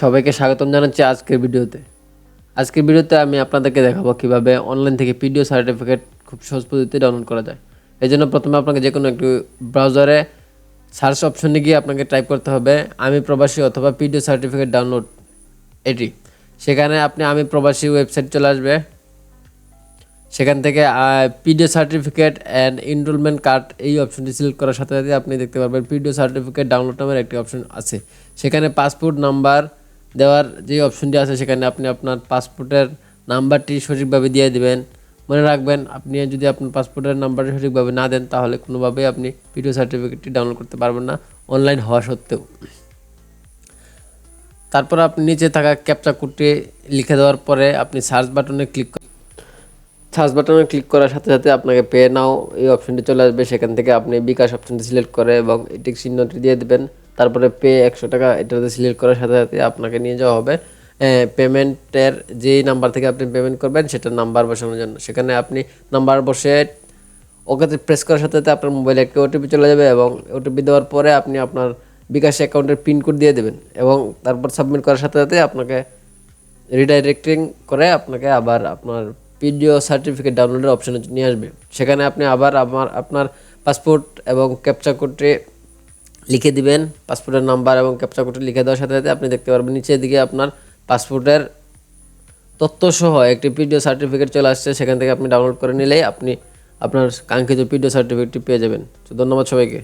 সবাইকে স্বাগতম জানাচ্ছি আজকের ভিডিওতে। আজকের ভিডিওতে আমি আপনাদেরকে দেখাবো কীভাবে অনলাইন থেকে পিডিও সার্টিফিকেট খুব সহজ পদ্ধতিতে ডাউনলোড করা যায়। এই জন্য প্রথমে আপনাকে যে কোনো একটি ব্রাউজারে সার্চ অপশনে গিয়ে আপনাকে টাইপ করতে হবে, আমি প্রবাসী অথবা পিডিও সার্টিফিকেট ডাউনলোড এটি। সেখানে আপনি আমি প্রবাসী ওয়েবসাইট চলে আসবে। সেখান থেকে PDO certificate and enrolment card এই অপশনটি সিলেক্ট করার সাথে সাথে আপনি দেখতে পারবেন পিডিও সার্টিফিকেট ডাউনলোড নামের একটি অপশন আছে। সেখানে পাসপোর্ট নাম্বার দেওয়ার যে অপশনটি আছে, সেখানে আপনি আপনার পাসপোর্টের নাম্বারটি সঠিকভাবে দিয়ে দিবেন। মনে রাখবেন, আপনি যদি আপনার পাসপোর্টের নাম্বারটি সঠিকভাবে না দেন, তাহলে কোনোভাবেই আপনি পিডিও সার্টিফিকেটটি ডাউনলোড করতে পারবেন না অনলাইন হওয়া সত্ত্বেও। তারপর আপনি নিচে থাকা ক্যাপচা কোডটি লিখে দেওয়ার পরে আপনি সার্চ বাটনে ক্লিক সার্চ বাটনে ক্লিক করার সাথে সাথে আপনাকে পে নাও এই অপশনটি চলে আসবে। সেখান থেকে আপনি বিকাশ অপশনটি সিলেক্ট করে এবং এটি চিহ্নটি দিয়ে দেবেন। তারপরে পে একশো টাকা এটাতে সিলেক্ট করার সাথে সাথে আপনাকে নিয়ে যাওয়া হবে। পেমেন্টের যেই নাম্বার থেকে আপনি পেমেন্ট করবেন সেটা নাম্বার বসানোর জন্য। সেখানে আপনি নাম্বার বসে ওকেতে প্রেস করার সাথে সাথে আপনার মোবাইলে একটা ওটিপি চলে যাবে এবং ওটিপি দেওয়ার পরে আপনি আপনার বিকাশ অ্যাকাউন্টের পিন কোড দিয়ে দেবেন এবং তারপর সাবমিট করার সাথে সাথে আপনাকে রিডাইরেক্টিং করে আপনাকে আবার আপনার পিডিও সার্টিফিকেট ডাউনলোডের অপশনে নিয়ে আসবে। সেখানে আপনি আবার আমার, আপনার পাসপোর্ট এবং ক্যাপচা কোডটি লিখে দিবেন পাসপোর্টের নাম্বার এবং ক্যাপচা কোডটি লিখে দেওয়ার সাথে সাথে আপনি দেখতে পারবেন নিচের দিকে আপনার পাসপোর্টের তথ্যসহ একটি পিডিও সার্টিফিকেট চলে আসছে। সেখান থেকে আপনি ডাউনলোড করে নিলেই আপনি আপনার কাঙ্ক্ষিত পিডিও সার্টিফিকেটটি পেয়ে যাবেন। তো ধন্যবাদ সবাইকে।